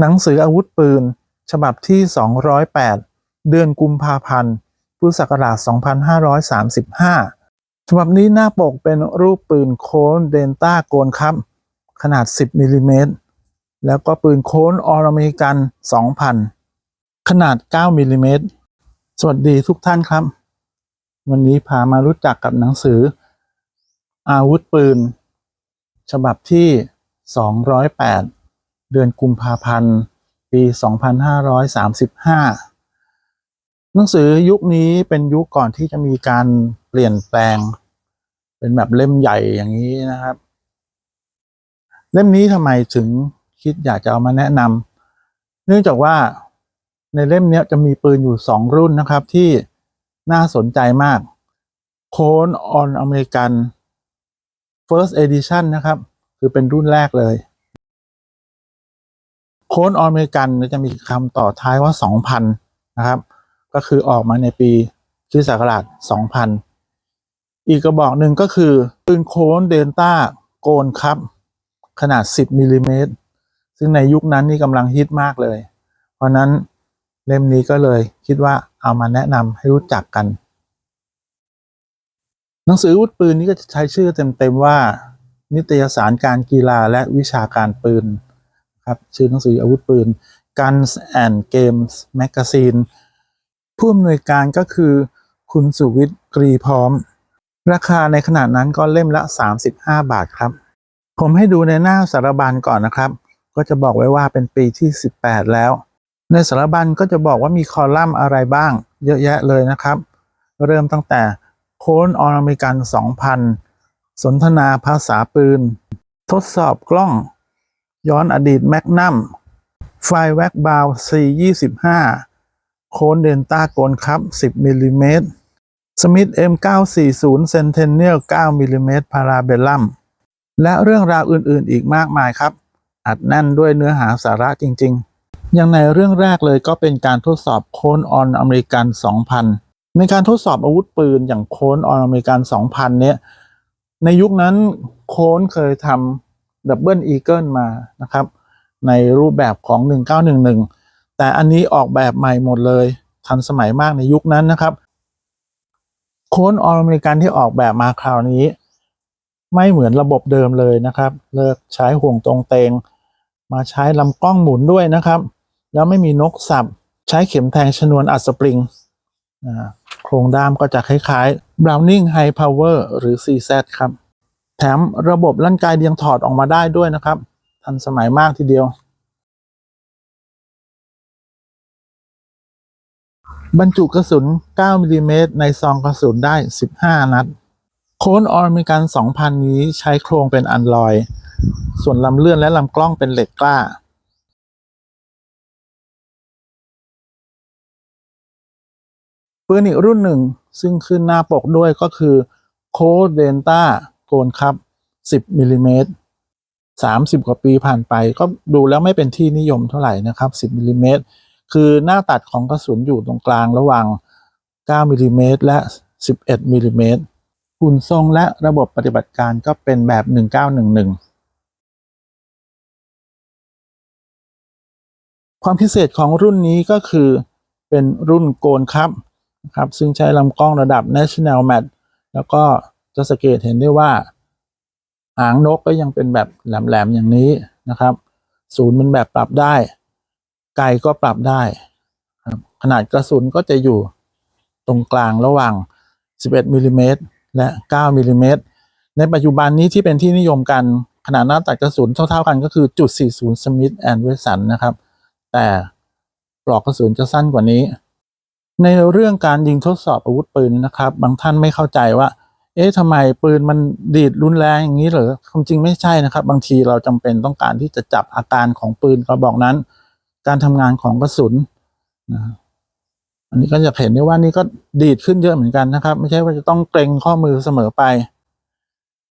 หนังสืออาวุธปืน ฉบับที่ 208 เดือนกุมภาพันธ์ พุทธศักราช 2535 ฉบับนี้หน้าปกเป็นรูปปืนโค้นเดนต้าโกนครับ ขนาด 10มิลลิเมตร แล้วก็ปืนโค้นออเมริกัน 2,000 ขนาด 9มิลลิเมตร สวัสดีทุกท่านครับ วันนี้พามารู้จักกับหนังสือ อาวุธปืน ฉบับที่ 208 เดือนกุมภาพันธ์ ปี 2535 หนังสือยุคนี้เป็นยุคก่อนที่จะมีการเปลี่ยนแปลง เป็นแบบเล่มใหญ่อย่างนี้นะครับ เล่มนี้ทำไมถึงคิดอยากจะเอามาแนะนำเนื่องจากว่าในเล่มนี้จะมีปืนอยู่สองรุ่นนะครับที่น่าสนใจมากโคนออนอเมริกัน First Edition นะครับ คือเป็นรุ่นแรกเลย โค้นออเมริกันจะมีคำต่อท้ายว่า 2,000 นะครับ ก็คือออกมาในปีคริสต์ศักราช 2000 อีกกระบอกหนึ่งก็คือปืนโค้นเดนต้าโกนครับ ขนาด 10มิลลิเมตรซึ่งในยุคนั้นนี่กำลังฮิตมากเลย เพราะนั้นเล่มนี้ก็เลยคิดว่าเอามาแนะนำให้รู้จักกัน หนังสืออาวุธปืนนี้ก็จะใช้ชื่อเต็มๆว่า นิตยสารการกีฬาและวิชาการปืน ครับชื่อหนังสืออาวุธปืน Guns and Games Magazine ผู้อำนวยการก็คือคุณสุวิทย์กรีพร้อม ราคาในขนาดนั้นก็เล่มละ 35 บาทครับ ผมให้ดูในหน้าสารบัญก่อนนะครับ ก็จะบอกไว้ว่าเป็นปีที่ 18 แล้ว ในสารบัญก็จะบอกว่ามีคอลัมน์อะไรบ้าง เยอะแยะเลยนะครับ เริ่มตั้งแต่โค้นออเมริกัน 2,000 สนทนาภาษาปืน ทดสอบกล้อง ย้อนอดีตแมกนัมไฟแว็กบาว C25 โคนเดนต้าโกนครับ 10มิลลิเมตรสมิธ M940 Centennial 9มิลลิเมตรพาราเบลลัมและเรื่องราวอื่นๆอีกมากมายครับ อัดแน่นด้วยเนื้อหาสาระจริงๆ อย่างในเรื่องแรกเลยก็เป็นการทดสอบโคนออนอเมริกัน 2,000 ในการทดสอบอาวุธปืนอย่างโคนออนอเมริกัน 2,000 เนี่ย ในยุคนั้นโคนเคยทำ ดับเบิลอีเกิลมานะครับ ในรูปแบบของ 1911 แต่อันนี้ออกแบบใหม่หมดเลย ทันสมัยมากในยุคนั้นนะครับ โค้นออเมริกันที่ออกแบบมาคราวนี้ ไม่เหมือนระบบเดิมเลยนะครับ เลิกใช้ห่วงตรงเตง มาใช้ลำกล้องหมุนด้วยนะครับ แล้วไม่มีนกสับ ใช้เข็มแทงชนวนอัดสปริงโครงด้ามก็จะคล้ายๆ Browning High Power หรือ CZ ครับ แถมระบบลั่นไกเดียงถอดออกมาได้ด้วยนะครับ ทันสมัยมากทีเดียว บรรจุกระสุน 9มิลลิเมตรในซองกระสุนได้ 15 นัด โค้นออเมริกัน 2,000 นี้ใช้โครงเป็นอันลอย ส่วนลำเลื่อนและลำกล้องเป็นเหล็กกล้าปืนอีกรุ่นหนึ่งซึ่งขึ้นหน้าปกด้วยก็คือโคเดนต้า โกนครับ 10มิลลิเมตร30 กว่าปีผ่านไป ก็ดูแล้วไม่เป็นที่นิยมเท่าไหร่นะครับ 10มิลลิเมตรคือหน้าตัดของกระสุนอยู่ตรงกลางระหว่าง 9มิลลิเมตรและ 11มิลลิเมตรหุ่นทรงและระบบปฏิบัติการก็เป็นแบบ 1911ความพิเศษของรุ่นนี้ก็คือเป็นรุ่นโกนครับนะครับ ซึ่งใช้ลำกล้องระดับ National Mat แล้วก็ จะสังเกตเห็นได้ว่าหางนกก็ยังเป็นแบบแหลมๆอย่างนี้นะครับ ศูนย์มันแบบปรับได้ไกลก็ปรับได้ครับขนาดกระสุนก็จะอยู่ตรงกลางระหว่าง 11มิลลิเมตรและ 9มิลลิเมตรในปัจจุบันนี้ที่เป็นที่นิยมกันขนาดหน้าตัดกระสุนเท่าๆกันก็คือจุด 40 Smith and Wesson นะครับ แต่ปลอกกระสุนจะสั้นกว่านี้ ในเรื่องการยิงทดสอบอาวุธปืนนะครับ บางท่านไม่เข้าใจว่า เอ๊ะทำไมปืนมันดีดรุนแรงอย่างนี้เหรอความจริงไม่ใช่นะครับ บางทีเราจำเป็นต้องการที่จะจับอาการของปืนกระบอกนั้น การทำงานของกระสุนนะอันนี้ก็จะเห็นได้ว่านี่ก็ดีดขึ้นเยอะเหมือนกันนะครับ ไม่ใช่ว่าจะต้องเกรงข้อมือเสมอไป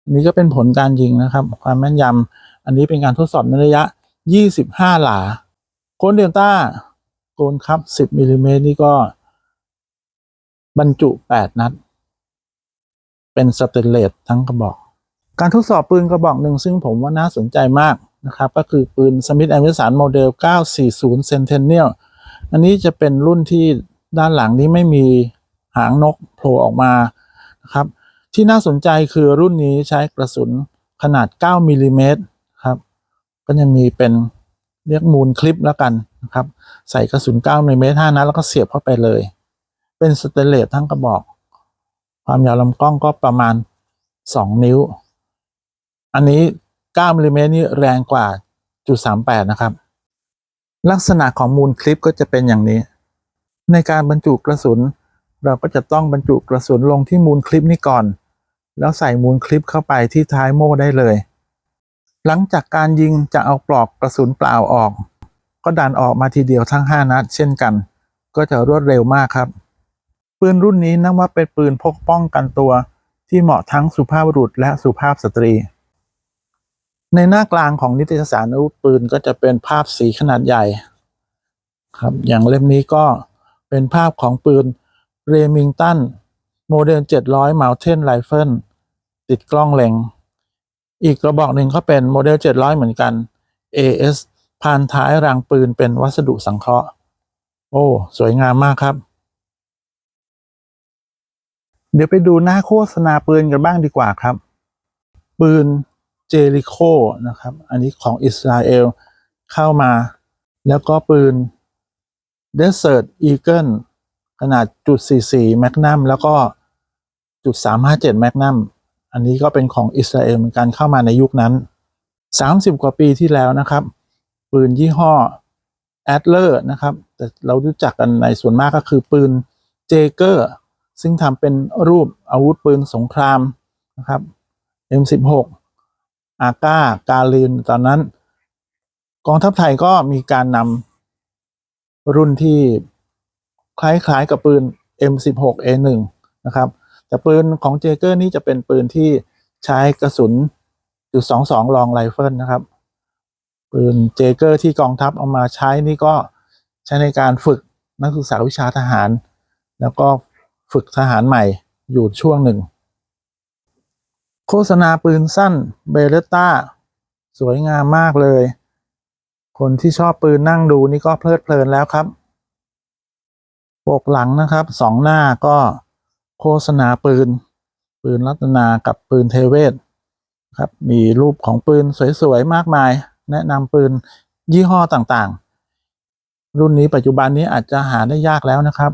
อันนี้ก็เป็นผลการยิงนะครับ ความแม่นยำอันนี้เป็นการทดสอบในระยะ 25 หลาโคนเดลต้าโกนครับ 10มิลลิเมตรนี่ก็บรรจุ 8 นัด เป็นสเตนเลสทั้งกระบอก การทดสอบปืนกระบอกหนึ่งซึ่งผมว่าน่าสนใจมากนะครับ ก็คือปืน Smith Wesson โมเดล 940 Centennial อันนี้จะเป็นรุ่นที่ด้านหลังนี้ไม่มีหางนกโผล่ออกมานะครับ ที่น่าสนใจคือรุ่นนี้ใช้กระสุนขนาด 9มิลลิเมตรครับ ก็จะมีเป็นเรียกมูลคลิปแล้วกันนะครับ ใส่กระสุน 9มิลลิเมตร5นัดแล้วก็เสียบเข้าไปเลย เป็นสเตนเลสทั้งกระบอก ความยาวลำกล้องก็ประมาณ 2 นิ้ว อันนี้9มิลลิเมตรนี่แรงกว่าจุด38 นะครับ ลักษณะของมูลคลิปก็จะเป็นอย่างนี้ ในการบรรจุกระสุน เราก็จะต้องบรรจุกระสุนลงที่มูลคลิปนี้ก่อน แล้วใส่มูลคลิปเข้าไปที่ท้ายโม่ได้เลย หลังจากการยิงจะเอาปลอกกระสุนเปล่าออก ก็ดันออกมาทีเดียวทั้ง 5 นัด เช่นกัน ก็จะรวดเร็วมากครับ ปืนรุ่นนี้นับว่าเป็นปืนพกป้องกันตัว ที่เหมาะทั้งสุภาพบุรุษและสุภาพสตรี ในหน้ากลางของนิตยสารอาวุธปืนก็จะเป็นภาพสีขนาดใหญ่ ครับ อย่างเล่มนี้ก็เป็นภาพของปืนเรมิงตันโมเดล 700 Mountain Rifle ติดกล้องเล็ง อีกกระบอกหนึ่งก็เป็นโมเดล 700 เหมือนกัน AS พานท้ายรางปืนเป็นวัสดุสังเคราะห์ โอ้ สวยงามมากครับ เดี๋ยวไปดูหน้าโฆษณาปืนกันบ้างดีกว่าครับ ปืนเจริโคนะครับ อันนี้ของอิสราเอลเข้ามา แล้วก็ปืน Desert Eagle ขนาดจุด44แมกนัมแล้วก็จุด357แมกนัมอันนี้ก็เป็นของอิสราเอลเหมือนกันเข้ามาในยุคนั้น 30 กว่าปีที่แล้วนะครับ ปืนยี่ห้อ Adler นะครับ แต่เรารู้จักกันในส่วนมากก็คือปืนเจเกอร์ ซึ่งทำเป็นรูปอาวุธปืนสงครามนะครับ M16 อาก้ากาลินตอนนั้น กองทัพไทยก็มีการนำรุ่นที่คล้ายๆกับปืน M16A1 นะครับ แต่ปืนของเจเกอร์นี่จะเป็นปืนที่ใช้กระสุนจุด22ลองไรเฟิลนะครับ ปืนเจเกอร์ที่กองทัพเอามาใช้นี่ก็ใช้ในการฝึกนักศึกษาวิชาทหาร แล้วก็ ฝึกทหารใหม่อยู่ช่วงหนึ่ง โฆษณาปืนสั้นเบเลต้า สวยงามมากเลย คนที่ชอบปืนนั่งดูนี่ก็เพลิดเพลินแล้วครับ ปกหลังนะครับสองหน้าก็โฆษณาปืน ปืนรัตนากับปืนเทเวศครับมีรูปของปืนสวยๆมากมาย แนะนำปืนยี่ห้อต่างๆ รุ่นนี้ปัจจุบันนี้อาจจะหาได้ยากแล้วนะครับ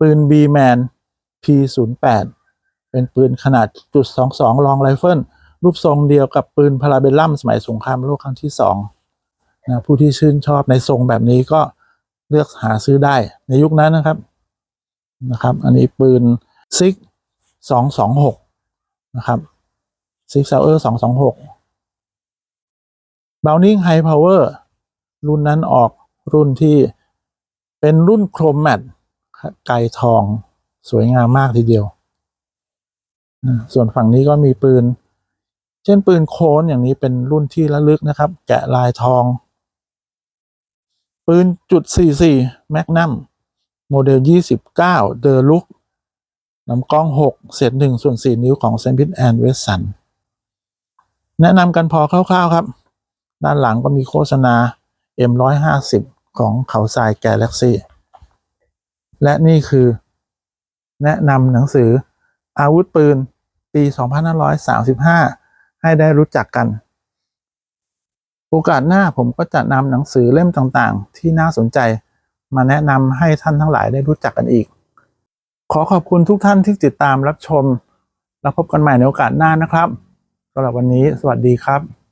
ปืน B-Man P08 เป็นปืนขนาดจุด22ลองไรเฟิลรูปทรงเดียวกับปืนพาราเบลลัมสมัยสงครามโลกครั้งที่สองนะผู้ที่ชื่นชอบในทรงแบบนี้ก็เลือกหาซื้อได้ในยุคนั้นนะครับนะครับ อันนี้ปืนซิกสองสองหกนะครับซิกเซเออร์สองสองหกบ o วนิ่งไฮพาวเวอร์รุ่นนั้นออกรุ่นที่เป็นรุ่นโครมแมตไกทอง สวยงามมากทีเดียว ส่วนฝั่งนี้ก็มีปืน เช่นปืนโคนอย่างนี้เป็นรุ่นที่ระลึกนะครับ แกะลายทอง ปืนจุด44แมกนัมโมเดล 29 เดอลุกลำกล้อง 6 เศษ1ส่วน 4 นิ้วของ s ซม i t and Wesson แนะนำกันพอคร่าวๆครับ ด้านหลังก็มีโฆษณา M150 ของเขาทรายแก l a ล็กซี่ และนี่คือ แนะนำหนังสืออาวุธปืน ปี 2535 ให้ได้รู้จักกัน โอกาสหน้าผมก็จะนำหนังสือเล่มต่างๆ ที่น่าสนใจ มาแนะนำให้ท่านทั้งหลายได้รู้จักกันอีก ขอขอบคุณทุกท่านที่ติดตามรับชม แล้วพบกันใหม่ในโอกาสหน้านะครับสำหรับวันนี้ สวัสดีครับ